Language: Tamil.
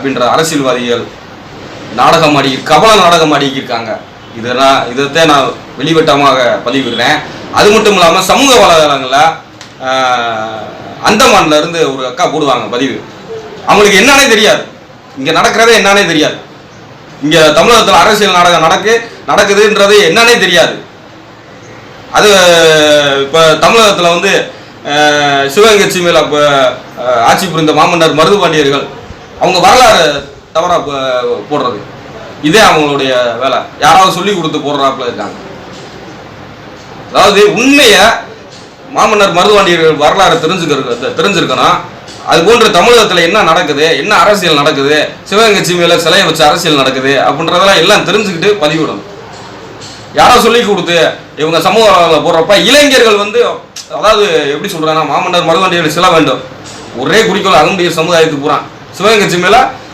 அப்படின்ற அரசியல்வாதிகள் நாடகம் ஆடி கபல நாடகம் ஆடிக்கிருக்காங்க இதெல்லாம் இதைத்தான் நான் வெளிவட்டமாக பதிவிடுறேன். அது மட்டும் இல்லாமல் சமூக வலைதளங்களில் அந்தமான்ல இருந்து ஒரு அக்கா போடுவாங்க பதிவு. அவங்களுக்கு என்னன்னே தெரியாது. இங்கே நடக்கிறதே என்னன்னே தெரியாது. இங்கே தமிழகத்தில் அரசியல் நாடகம் நடக்கு நடக்குதுன்றது என்னன்னே தெரியாது. அது இப்போ தமிழகத்தில் வந்து சிவகங்கை சீமையில் ஆட்சி புரிந்த மாமன்னர் மருதுபாண்டியர்கள் அவங்க வரலாறு தவறாக போடுறது. இதே அவங்களுடைய வேலை. யாராவது சொல்லி கொடுத்து போடுறாப்புல இருக்காங்க. அதாவது உண்மையை மாமன்னர் மருதுவாண்டியர்கள் வரலாறு தெரிஞ்சுக்கிறது தெரிஞ்சிருக்கணும். அது போன்று தமிழகத்தில் என்ன நடக்குது? என்ன அரசியல் நடக்குது? சிவகங்கை சீமையில் சிலையை வச்சு அரசியல் நடக்குது அப்படின்றதெல்லாம் எல்லாம் தெரிஞ்சுக்கிட்டு பதிவிடணும். யாரோ சொல்லி கொடுத்து இவங்க சமூக போடுறப்ப இளைஞர்கள் வந்து அதாவது எப்படி சொல்றாங்கன்னா மாமன்னர் மருதுபாண்டியர்கள் சில வேண்டும். ஒரே குறிக்கோள் அகமுடைய சமுதாயத்துக்கு பூரா சிவகங்கை சீமையில்